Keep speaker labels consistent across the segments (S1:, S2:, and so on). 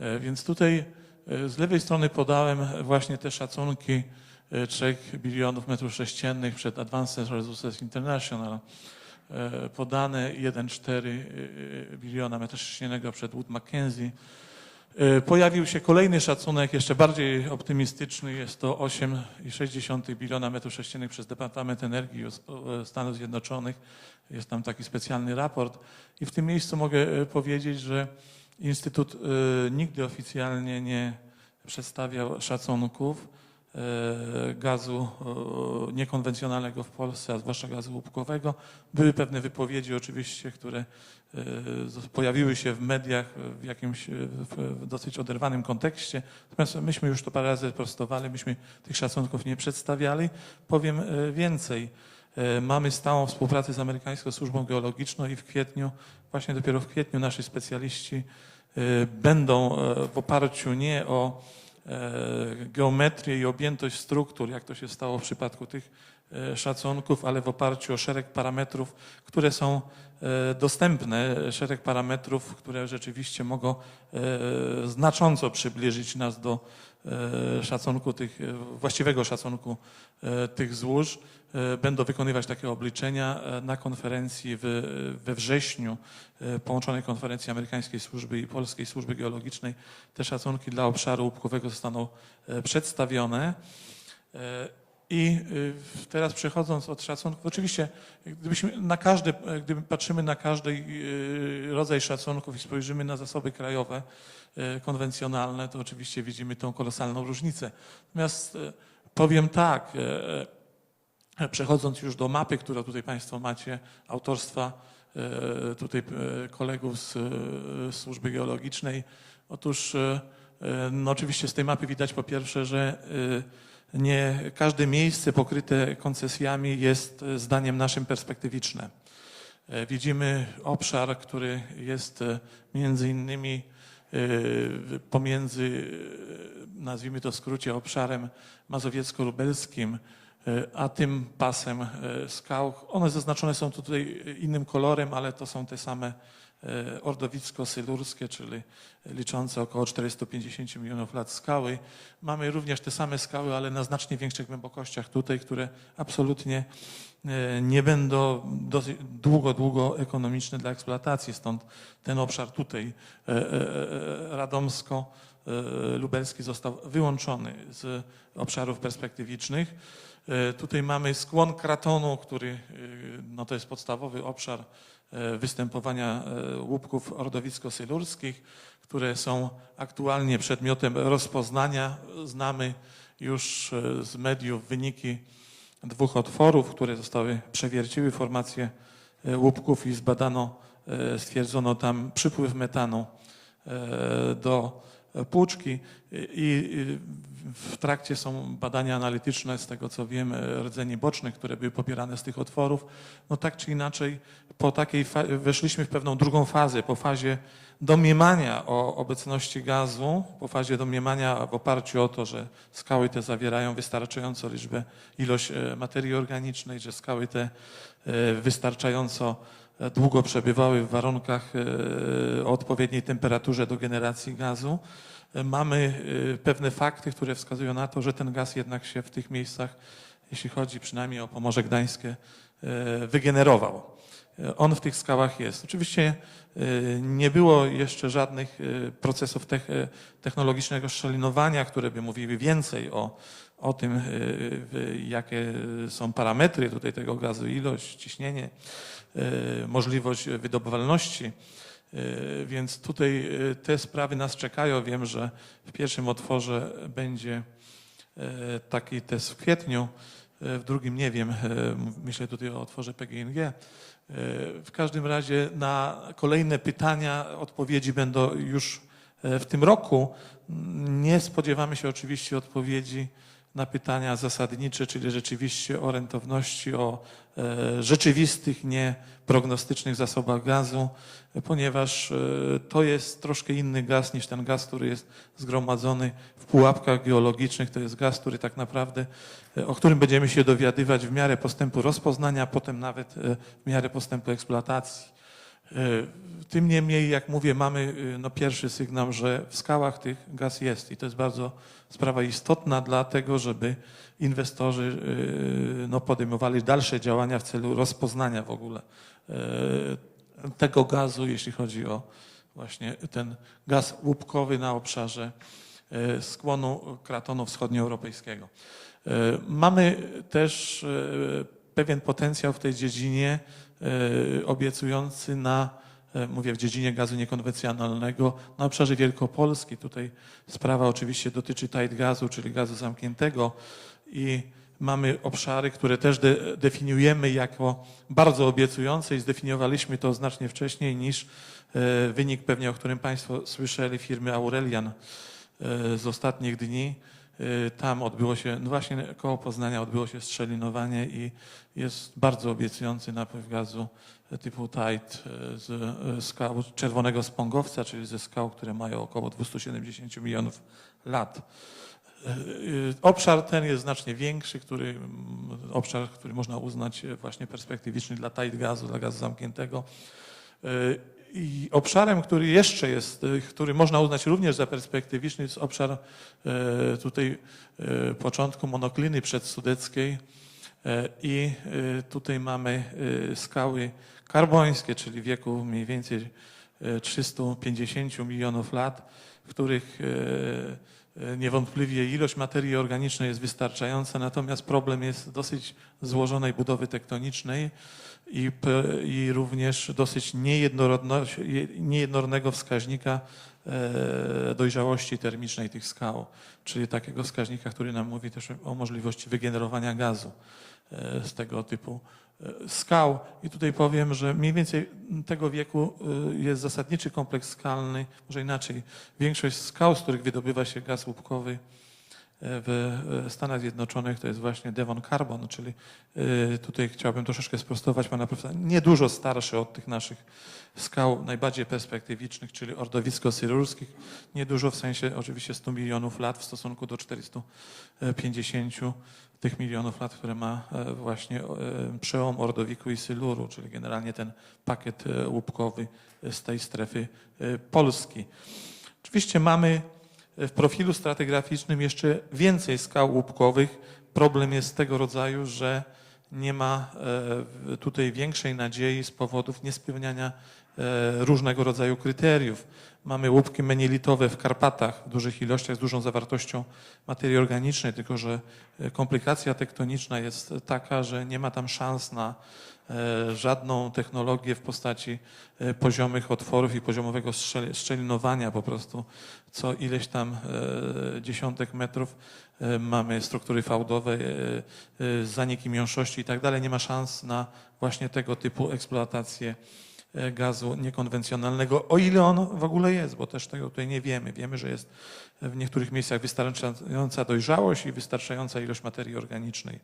S1: E, Więc tutaj e, z lewej strony podałem właśnie te szacunki e, 3 bilionów metrów sześciennych przed Advanced Resources International, e, podane 1,4 e, biliona metra sześciennego przed Wood Mackenzie. E, Pojawił się kolejny szacunek, jeszcze bardziej optymistyczny, jest to 8,6 biliona metrów sześciennych przez Departament Energii e, Stanów Zjednoczonych. Jest tam taki specjalny raport i w tym miejscu mogę e, powiedzieć, że Instytut e, nigdy oficjalnie nie przedstawiał szacunków e, gazu e, niekonwencjonalnego w Polsce, a zwłaszcza gazu łupkowego. Były pewne wypowiedzi oczywiście, które z- pojawiły się w mediach w jakimś w, dosyć oderwanym kontekście. Natomiast myśmy już to parę razy prostowali, myśmy tych szacunków nie przedstawiali. Powiem więcej. Mamy stałą współpracę z amerykańską służbą geologiczną i w kwietniu, właśnie dopiero w kwietniu nasi specjaliści będą e, w oparciu nie o e, geometrię i objętość struktur, jak to się stało w przypadku tych e, szacunków, ale w oparciu o szereg parametrów, które są dostępne, szereg parametrów, które rzeczywiście mogą znacząco przybliżyć nas do szacunku tych, właściwego szacunku tych złóż. E, Będą wykonywać takie obliczenia e, na konferencji w, we wrześniu e, połączonej konferencji amerykańskiej służby i polskiej służby geologicznej. Te szacunki dla obszaru łupkowego zostaną przedstawione. I teraz przechodząc od szacunków, oczywiście gdybyśmy na każdy, gdyby patrzymy na każdy rodzaj szacunków i spojrzymy na zasoby krajowe konwencjonalne, to oczywiście widzimy tą kolosalną różnicę. Natomiast powiem tak, przechodząc już do mapy, którą tutaj Państwo macie, autorstwa e, tutaj e, kolegów z e, służby geologicznej. Otóż e, e, no oczywiście z tej mapy widać po pierwsze, że e, nie każde miejsce pokryte koncesjami jest e, zdaniem naszym perspektywiczne. E, Widzimy obszar, który jest e, między innymi e, pomiędzy, e, nazwijmy to w skrócie, obszarem mazowiecko-lubelskim, e, a tym pasem e, skał. One zaznaczone są tutaj innym kolorem, ale to są te same e, ordowicko-sylurskie, czyli liczące około 450 milionów lat skały. Mamy również te same skały, ale na znacznie większych głębokościach tutaj, które absolutnie e, nie będą długo, długo ekonomiczne dla eksploatacji. Stąd ten obszar tutaj e, e, e, radomsko e, lubelski został wyłączony z obszarów perspektywicznych. E, Tutaj mamy skłon kratonu, który e, no to jest podstawowy obszar e, występowania łupków ordowicko-sylurskich, które są aktualnie przedmiotem rozpoznania. Znamy już z mediów wyniki dwóch otworów, które zostały przewierciły formację łupków i zbadano, stwierdzono tam przypływ metanu do płuczki i w trakcie są badania analityczne z tego co wiem e, rdzeni bocznych, które były pobierane z tych otworów. No tak czy inaczej po takiej weszliśmy w pewną drugą fazę, po fazie domniemania o obecności gazu, po fazie domniemania w oparciu o to, że skały te zawierają wystarczająco liczbę, ilość e, materii organicznej, że skały te e, wystarczająco długo przebywały w warunkach e, o odpowiedniej temperaturze do generacji gazu. E, Mamy e, pewne fakty, które wskazują na to, że ten gaz jednak się w tych miejscach, jeśli chodzi przynajmniej o Pomorze Gdańskie, e, wygenerował. E, On w tych skałach jest. Oczywiście e, nie było jeszcze żadnych procesów tech- technologicznego szczelinowania, które by mówiły więcej o, o tym, jakie są parametry tutaj tego gazu, ilość, ciśnienie, możliwość wydobywalności. Więc tutaj te sprawy nas czekają. Wiem, że w pierwszym otworze będzie taki test w kwietniu, e, w drugim nie wiem, e, myślę tutaj o otworze PGNG. E, W każdym razie na kolejne pytania odpowiedzi będą już e, w tym roku. Nie spodziewamy się oczywiście odpowiedzi na pytania zasadnicze, czyli rzeczywiście o rentowności, o e, rzeczywistych, nie prognostycznych zasobach gazu, ponieważ e, to jest troszkę inny gaz niż ten gaz, który jest zgromadzony w pułapkach geologicznych. To jest gaz, który tak naprawdę, e, o którym będziemy się dowiadywać w miarę postępu rozpoznania, potem nawet w miarę postępu eksploatacji. Tym niemniej, jak mówię, mamy y, no, pierwszy sygnał, że w skałach tych gaz jest i to jest bardzo sprawa istotna dlatego, żeby inwestorzy y, no, podejmowali dalsze działania w celu rozpoznania w ogóle tego gazu, jeśli chodzi o właśnie ten gaz łupkowy na obszarze skłonu kratonu wschodnioeuropejskiego. Mamy też pewien potencjał w tej dziedzinie y, obiecujący na, y, mówię w dziedzinie gazu niekonwencjonalnego, na obszarze Wielkopolski. Tutaj sprawa oczywiście dotyczy tight gazu, czyli gazu zamkniętego i mamy obszary, które też de, definiujemy jako bardzo obiecujące i zdefiniowaliśmy to znacznie wcześniej niż y, wynik pewnie, o którym Państwo słyszeli, firmy Aurelian z ostatnich dni. Y, Tam odbyło się, no właśnie koło Poznania odbyło się strzelinowanie i jest bardzo obiecujący napływ gazu typu tight y, z y, skał czerwonego spongowca, czyli ze skał, które mają około 270 milionów lat. Obszar ten jest znacznie większy, który, obszar, który można uznać właśnie perspektywiczny dla tight gazu, dla gazu zamkniętego. I obszarem, który jeszcze jest, y, który można uznać również za perspektywiczny, jest obszar e, tutaj e, początku monokliny przedsudeckiej. E, I tutaj mamy skały karbońskie, czyli wieku mniej więcej e, 350 milionów lat, w których e, e, niewątpliwie ilość materii organicznej jest wystarczająca, natomiast problem jest dosyć złożonej budowy tektonicznej i, i również dosyć niejednorodnego wskaźnika dojrzałości termicznej tych skał, czyli takiego wskaźnika, który nam mówi też o możliwości wygenerowania gazu e, z tego typu e, skał. I tutaj powiem, że mniej więcej tego wieku e, jest zasadniczy kompleks skalny, może inaczej. Większość skał, z których wydobywa się gaz łupkowy e, w e, Stanach Zjednoczonych, to jest właśnie Devon Carbon, czyli e, tutaj chciałbym troszeczkę sprostować pana profesora, niedużo starszy od tych naszych skał najbardziej perspektywicznych, czyli ordowisko-syrurskich, niedużo w sensie oczywiście 100 milionów lat w stosunku do 450 tych milionów lat, które ma e, właśnie przełom Ordowiku i Syluru, czyli generalnie ten pakiet łupkowy z tej strefy Polski. Oczywiście mamy w profilu stratigraficznym jeszcze więcej skał łupkowych. Problem jest tego rodzaju, że nie ma e, tutaj większej nadziei z powodów niespełniania e, różnego rodzaju kryteriów. Mamy łupki menilitowe w Karpatach w dużych ilościach z dużą zawartością materii organicznej, tylko że e, komplikacja tektoniczna jest taka, że nie ma tam szans na żadną technologię w postaci e, poziomych otworów i poziomowego szczelinowania po prostu co ileś tam e, dziesiątek metrów e, mamy struktury fałdowe, e, e, zaniki miąższości i tak dalej. Nie ma szans na właśnie tego typu eksploatację e, gazu niekonwencjonalnego, o ile on w ogóle jest, bo też tego tutaj nie wiemy. Wiemy, że jest w niektórych miejscach wystarczająca dojrzałość i wystarczająca ilość materii organicznej.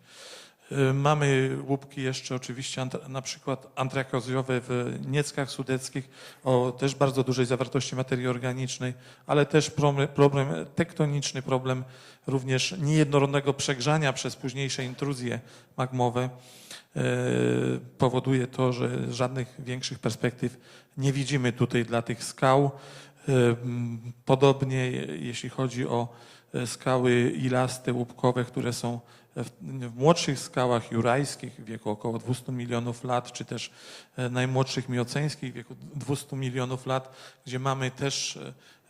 S1: Y, Mamy łupki jeszcze oczywiście na przykład antrakozjowe w Nieckach Sudeckich o też bardzo dużej zawartości materii organicznej, ale też problem, problem tektoniczny, problem również niejednorodnego przegrzania przez późniejsze intruzje magmowe y, powoduje to, że żadnych większych perspektyw nie widzimy tutaj dla tych skał. Y, Podobnie je- jeśli chodzi o skały ilaste, łupkowe, które są w, w młodszych skałach jurajskich w wieku około 200 milionów lat, czy też e, najmłodszych mioceńskich w wieku 200 milionów lat, gdzie mamy też e,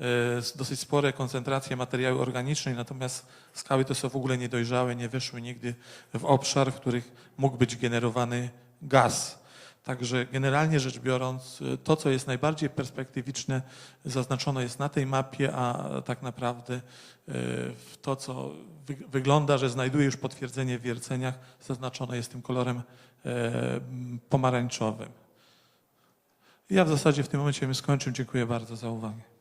S1: e, dosyć spore koncentracje materiału organicznej, natomiast skały te są w ogóle niedojrzałe, nie weszły nigdy w obszar, w których mógł być generowany gaz. Także generalnie rzecz biorąc, y, to, co jest najbardziej perspektywiczne, zaznaczone jest na tej mapie, a tak naprawdę y, w to, co wy- wygląda, że znajduje już potwierdzenie w wierceniach, zaznaczone jest tym kolorem e, pomarańczowym. Ja w zasadzie w tym momencie bym skończył. Dziękuję bardzo za uwagę.